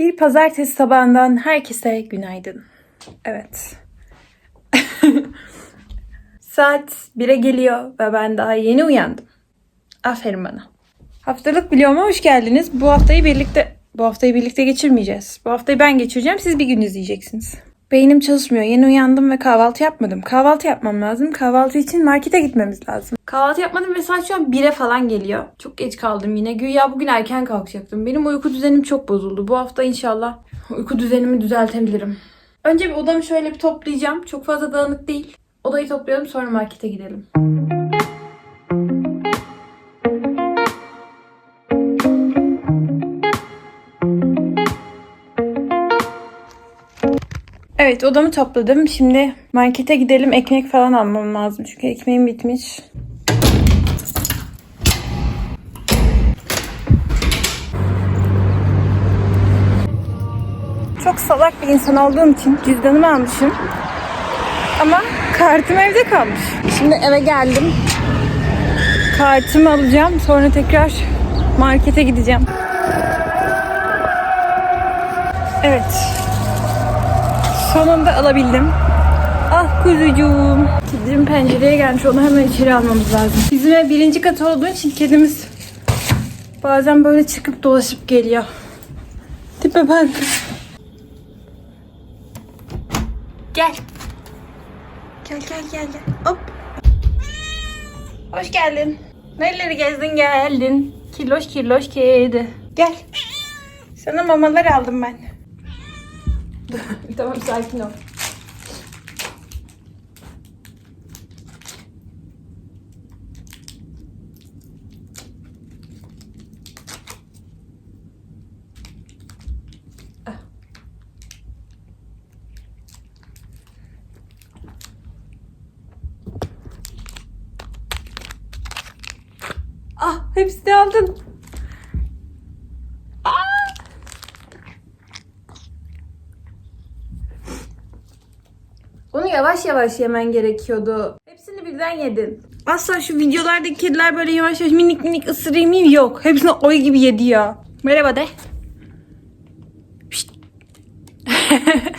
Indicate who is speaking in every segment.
Speaker 1: Bir pazartesi sabahından herkese günaydın. Evet. Saat 1'e geliyor ve ben daha yeni uyandım. Aferin bana. Haftalık vloguma hoş geldiniz. Bu haftayı birlikte bu haftayı birlikte geçirmeyeceğiz. Bu haftayı ben geçireceğim. Siz bir gün izleyeceksiniz. Beynim çalışmıyor. Yeni uyandım ve kahvaltı yapmadım. Kahvaltı yapmam lazım. Kahvaltı için markete gitmemiz lazım. Kahvaltı yapmadım ve saat şu an 1'e falan geliyor. Çok geç kaldım yine. Güya bugün erken kalkacaktım. Benim uyku düzenim çok bozuldu. Bu hafta inşallah uyku düzenimi düzeltebilirim. Önce bir odamı şöyle bir toplayacağım. Çok fazla dağınık değil. Odayı toplayalım sonra markete gidelim. Evet odamı topladım. Şimdi markete gidelim. Ekmek falan almam lazım. Çünkü ekmeğim bitmiş. Çok salak bir insan olduğum için cüzdanımı almışım. Ama kartım evde kalmış. Şimdi eve geldim. Kartımı alacağım. Sonra tekrar markete gideceğim. Evet. Sonunda alabildim. Ah kuzucuğum. Kedim pencereye gelmiş. Onu hemen içeri almamız lazım. Bizim ev birinci kat olduğu için kedimiz bazen böyle çıkıp dolaşıp geliyor. Tipe bak. Gel. Gel gel gel gel. Hop. Hoş geldin. Nereleri gezdin geldin. Kirloş kirloş kedi. Gel. Sana mamalar aldım ben. tamam sakin ol. Ah. Ah hepsini aldın. Onu yavaş yavaş yemen gerekiyordu. Hepsini birden yedin. Asla şu videolardaki kediler böyle yavaş yavaş minik minik ısırayım mı? Yok. Hepsini oy gibi yedi ya. Merhaba de.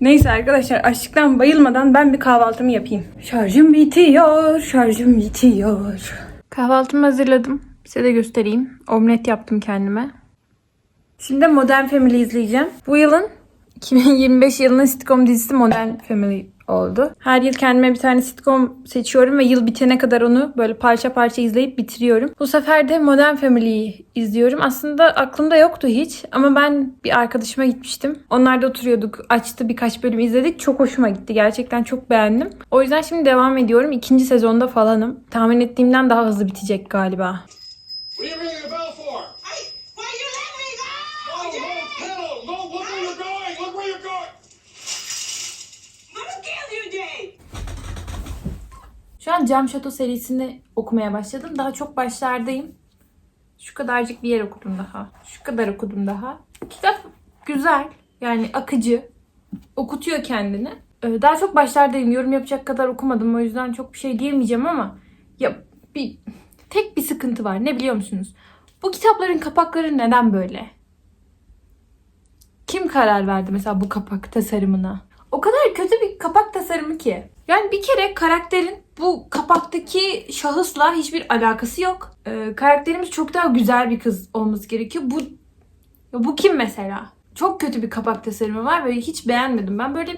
Speaker 1: Neyse arkadaşlar açlıktan bayılmadan ben bir kahvaltımı yapayım. Şarjım bitiyor, şarjım bitiyor. Kahvaltımı hazırladım. Size de göstereyim. Omlet yaptım kendime. Şimdi Modern Family izleyeceğim. Bu yılın 2025 yılının sitcom dizisi Modern Family oldu. Her yıl kendime bir tane sitcom seçiyorum ve yıl bitene kadar onu böyle parça parça izleyip bitiriyorum. Bu sefer de Modern Family'yi izliyorum. Aslında aklımda yoktu hiç ama ben bir arkadaşıma gitmiştim. Onlar da oturuyorduk. Açtı birkaç bölüm izledik. Çok hoşuma gitti. Gerçekten çok beğendim. O yüzden şimdi devam ediyorum. İkinci sezonda falanım. Tahmin ettiğimden daha hızlı bitecek galiba. Şu an Cam Şato serisini okumaya başladım. Daha çok başlardayım. Şu kadarcık bir yer okudum daha. Şu kadar okudum daha. Kitap güzel. Yani akıcı. Okutuyor kendini. Ee, Daha çok başlardayım. Yorum yapacak kadar okumadım. O yüzden çok bir şey diyemeyeceğim ama ya bir tek bir sıkıntı var. Ne biliyor musunuz? Bu kitapların kapakları neden böyle? Kim karar verdi mesela bu kapak tasarımına? O kadar kötü bir kapak tasarımı ki. Yani bir kere karakterin bu kapaktaki şahısla hiçbir alakası yok. Ee, karakterimiz çok daha güzel bir kız olması gerekiyor. Bu bu kim mesela? Çok kötü bir kapak tasarımı var ve hiç beğenmedim. Ben böyle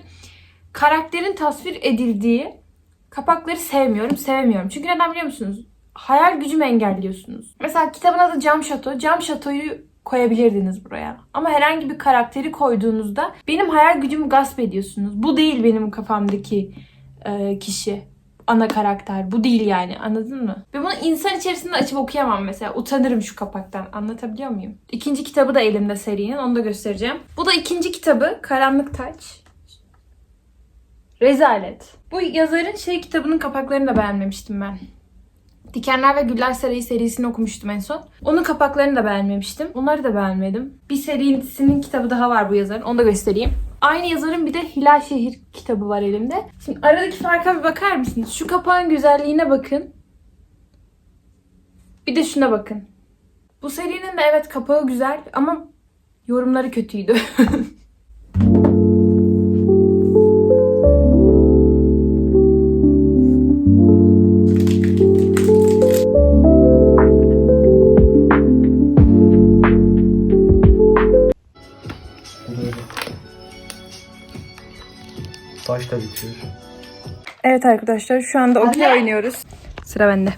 Speaker 1: karakterin tasvir edildiği kapakları sevmiyorum, sevmiyorum. Çünkü neden biliyor musunuz? Hayal gücümü engelliyorsunuz. Mesela kitabın adı Cam Şato. Cam Şato'yu koyabilirdiniz buraya. Ama herhangi bir karakteri koyduğunuzda benim hayal gücümü gasp ediyorsunuz. Bu değil benim kafamdaki e, kişi. Ana karakter. Bu değil yani. Anladın mı? Ve bunu insan içerisinde açıp okuyamam mesela. Utanırım şu kapaktan. Anlatabiliyor muyum? İkinci kitabı da elimde serinin. Onu da göstereceğim. Bu da ikinci kitabı. Karanlık Taç. Rezalet. Bu yazarın şey kitabının kapaklarını da beğenmemiştim ben. Dikenler ve Güller Sarayı serisini okumuştum en son. Onun kapaklarını da beğenmemiştim. Onları da beğenmedim. Bir serisinin kitabı daha var bu yazarın. Onu da göstereyim. Aynı yazarın bir de Hilal Şehir kitabı var elimde. Şimdi aradaki farka bir bakar mısınız? Şu kapağın güzelliğine bakın. Bir de şuna bakın. Bu serinin de evet kapağı güzel ama Yorumları kötüydü.
Speaker 2: Da bitiyor.
Speaker 1: Evet arkadaşlar şu anda okey oynuyoruz. Sıra bende.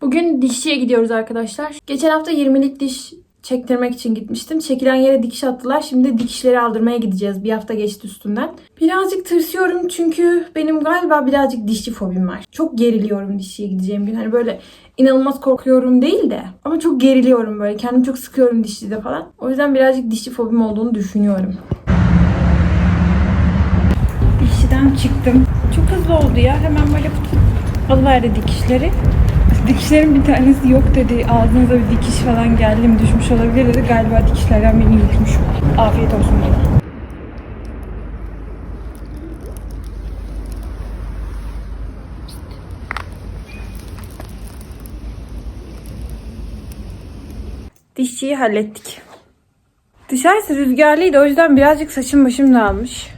Speaker 1: Bugün dişçiye gidiyoruz arkadaşlar. Geçen hafta 20'lik diş çektirmek için gitmiştim. Çekilen yere dikiş attılar. Şimdi dikişleri aldırmaya gideceğiz. Bir hafta geçti üstünden. Birazcık tırsıyorum çünkü benim galiba birazcık dişçi fobim var. Çok geriliyorum dişçiye gideceğim gün. Hani böyle inanılmaz korkuyorum değil de ama çok geriliyorum böyle. Kendimi çok sıkıyorum dişçide falan. O yüzden birazcık dişçi fobim olduğunu düşünüyorum. Dişçiden çıktım. Çok hızlı oldu ya. Hemen böyle alıverdi dikişleri. Dikişlerin bir tanesi yok dedi. Ağzınıza bir dikiş falan geldi mi düşmüş olabilir dedi. Galiba dikişlerden beni yutmuş. Afiyet olsun bana. Dişçiyi hallettik. Dışarısı rüzgarlıydı o yüzden birazcık saçım başım dağılmış.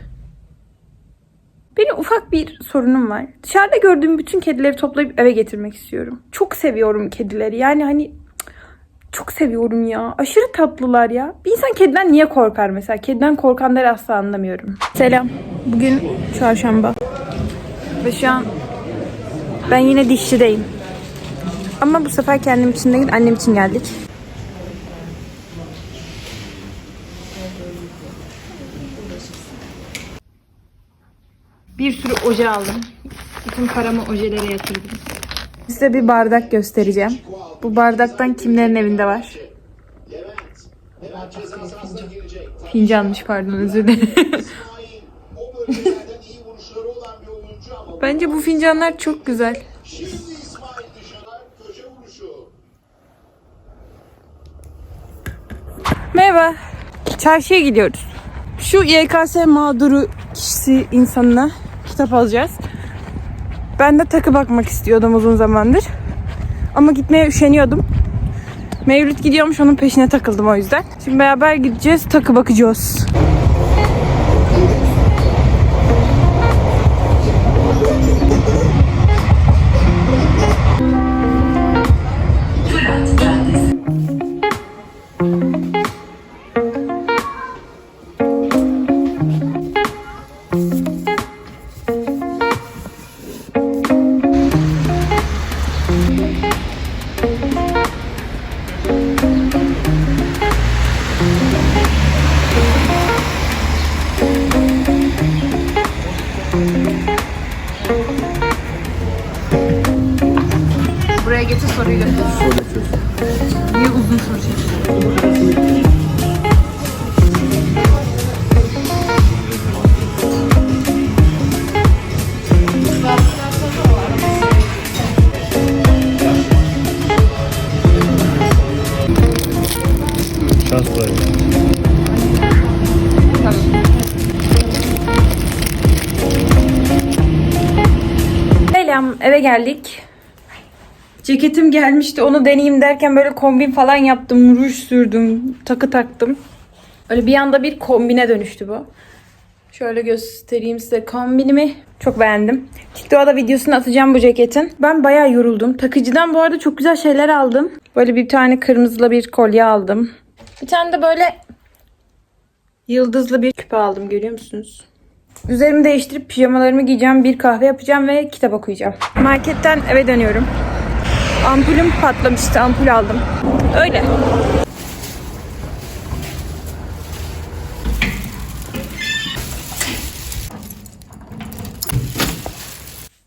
Speaker 1: Benim ufak bir sorunum var. Dışarıda gördüğüm bütün kedileri toplayıp eve getirmek istiyorum. Çok seviyorum kedileri. Yani hani çok seviyorum ya. Aşırı tatlılar ya. Bir insan kediden niye korkar mesela? Kediden korkanları asla anlamıyorum. Selam. Bugün çarşamba. Ve şu an ben yine dişçideyim. Ama bu sefer kendim için değil annem için geldik. Bir sürü oje aldım. Bütün paramı ojelere yatırdım. Size bir bardak göstereceğim. Bu bardaktan kimlerin evinde var? Fincanmış pardon özür dilerim. Bence bu fincanlar çok güzel. Merhaba. Çarşıya gidiyoruz. Şu YKS mağduru kişisi insanına kitap alacağız. Ben de takı bakmak istiyordum uzun zamandır. Ama gitmeye üşeniyordum. Mevlüt gidiyormuş onun peşine takıldım o yüzden. Şimdi beraber gideceğiz takı bakacağız. Soruyu götür. Niye uzun soru çekiyorsun?
Speaker 2: Şans var.
Speaker 1: Selam, eve geldik. Ceketim gelmişti, onu deneyeyim derken böyle kombin falan yaptım, ruj sürdüm, takı taktım. Öyle bir anda bir kombine dönüştü bu. Şöyle göstereyim size kombinimi. Çok beğendim. TikTok'a da videosunu atacağım bu ceketin. Ben bayağı yoruldum. Takıcıdan bu arada çok güzel şeyler aldım. Böyle bir tane kırmızılı bir kolye aldım. Bir tane de böyle yıldızlı bir küpe aldım görüyor musunuz? Üzerimi değiştirip pijamalarımı giyeceğim, bir kahve yapacağım ve kitap okuyacağım. Marketten eve dönüyorum. Ampulüm patlamıştı, ampul aldım. Öyle.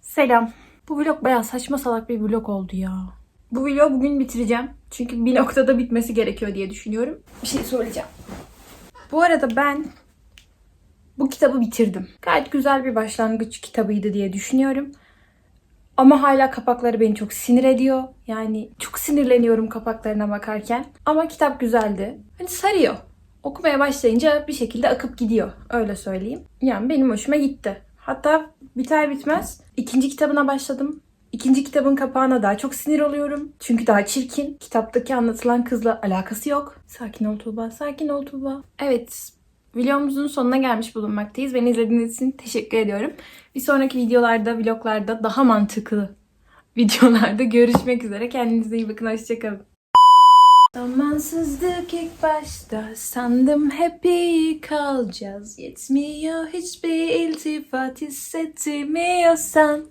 Speaker 1: Selam. Bu vlog bayağı saçma salak bir vlog oldu ya. Bu vlogu bugün bitireceğim. Çünkü bir noktada bitmesi gerekiyor diye düşünüyorum. Bir şey söyleyeceğim. Bu arada ben bu kitabı bitirdim. Gayet güzel bir başlangıç kitabıydı diye düşünüyorum. Ama hala kapakları beni çok sinir ediyor. Yani çok sinirleniyorum kapaklarına bakarken. Ama kitap güzeldi. Hani sarıyor. Okumaya başlayınca bir şekilde akıp gidiyor. Öyle söyleyeyim. Yani benim hoşuma gitti. Hatta biter bitmez ikinci kitabına başladım. İkinci kitabın kapağına daha çok sinir oluyorum. Çünkü daha çirkin. Kitaptaki anlatılan kızla alakası yok. Sakin ol Tuğba, sakin ol Tuğba. Evet, videomuzun sonuna gelmiş bulunmaktayız. Beni izlediğiniz için teşekkür ediyorum. Bir sonraki videolarda, vloglarda daha mantıklı videolarda görüşmek üzere. Kendinize iyi bakın, hoşçakalın. Zamansızlık ilk başta sandım hep iyi kalacağız Yetmiyor hiçbir iltifat hissettirmiyorsan